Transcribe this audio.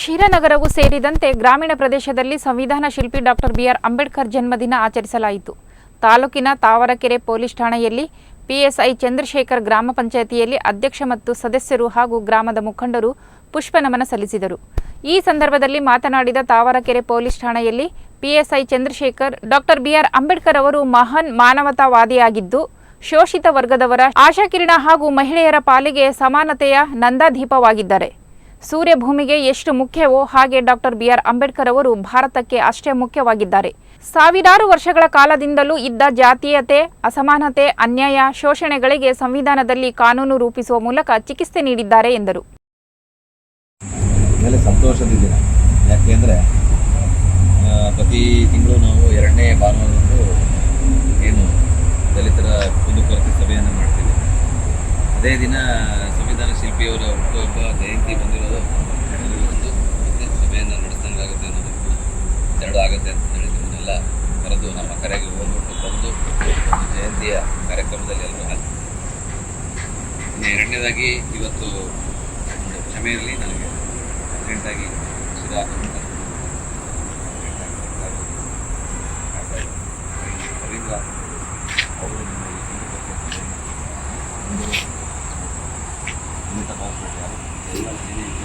ಕ್ಷೀರನಗರವು ಸೇರಿದಂತೆ ಗ್ರಾಮೀಣ ಪ್ರದೇಶದಲ್ಲಿ ಸಂವಿಧಾನ ಶಿಲ್ಪಿ ಡಾಕ್ಟರ್ ಬಿಆರ್ ಅಂಬೇಡ್ಕರ್ ಜನ್ಮದಿನ ಆಚರಿಸಲಾಯಿತು. ತಾಲೂಕಿನ ತಾವರಕೆರೆ ಪೊಲೀಸ್ ಠಾಣೆಯಲ್ಲಿ ಪಿಎಸ್ಐ ಚಂದ್ರಶೇಖರ್ ಗ್ರಾಮ ಪಂಚಾಯಿತಿಯಲ್ಲಿ ಅಧ್ಯಕ್ಷ ಮತ್ತು ಸದಸ್ಯರು ಹಾಗೂ ಗ್ರಾಮದ ಮುಖಂಡರು ಪುಷ್ಪನಮನ ಸಲ್ಲಿಸಿದರು. ಈ ಸಂದರ್ಭದಲ್ಲಿ ಮಾತನಾಡಿದ ತಾವರಕೆರೆ ಪೊಲೀಸ್ ಠಾಣೆಯಲ್ಲಿ PSI Chandrashekar doctor B R Ambedkar ಅವರು ಮಹಾನ್ ಮಾನವತಾವಾದಿಯಾಗಿದ್ದು, ಶೋಷಿತ ವರ್ಗದವರ ಆಶಾಕಿರಣ ಹಾಗೂ ಮಹಿಳೆಯರ ಪಾಲಿಗೆ ಸಮಾನತೆಯ ನಂದಾದೀಪವಾಗಿದ್ದಾರೆ. ಸೂರ್ಯ ಭೂಮಿಗೆ ಎಷ್ಟು ಮುಖ್ಯವೋ ಹಾಗೆ ಡಾಕ್ಟರ್ ಬಿಆರ್ ಅಂಬೇಡ್ಕರ್ ಅವರು ಭಾರತಕ್ಕೆ ಅಷ್ಟೇ ಮುಖ್ಯವಾಗಿದ್ದಾರೆ. ಸಾವಿರಾರು ವರ್ಷಗಳ ಕಾಲದಿಂದಲೂ ಇದ್ದ ಜಾತೀಯತೆ, ಅಸಮಾನತೆ, ಅನ್ಯಾಯ, ಶೋಷಣೆಗಳಿಗೆ ಸಂವಿಧಾನದಲ್ಲಿ ಕಾನೂನು ರೂಪಿಸುವ ಮೂಲಕ ಚಿಕಿತ್ಸೆ ನೀಡಿದ್ದಾರೆ ಎಂದರು. ಪ್ರತಿ ತಿಂಗಳು ನಾವು ಎರಡನೇ ಭಾನುವಾರದಂದು ಏನು ದಲಿತರ ಕುಂದುಕೊರತೆ ಸಭೆಯನ್ನು ಮಾಡ್ತೀವಿ. ಅದೇ ದಿನ ಸಂವಿಧಾನ ಶಿಲ್ಪಿಯವರ ಹುಟ್ಟುಹಬ್ಬ ಜಯಂತಿ ಬಂದಿರೋದು ಒಂದು ಮತ್ತೆ ಸಭೆಯನ್ನು ನಡೆಸಿದಂಗಾಗುತ್ತೆ ಅನ್ನೋದು ಎರಡು ಆಗುತ್ತೆ ಅಂತ ಹೇಳಿ ನಿಮ್ಮನ್ನೆಲ್ಲ ಕರೆದು ನಮ್ಮ ಕರೆಗೆ ಹೋಗ್ಬಿಟ್ಟು ಬಂದು ಜಯಂತಿಯ ಕಾರ್ಯಕ್ರಮದಲ್ಲಿ ಎಲ್ಲರೂ ಹಾಕಿ ಎರಡನೇದಾಗಿ ಇವತ್ತು ಒಂದು ಕ್ಷಮೆ ಇರಲಿ, ನನಗೆ ಅರ್ಜೆಂಟಾಗಿ ಶಿರಾ ಅವರು ನಿಮ್ಮ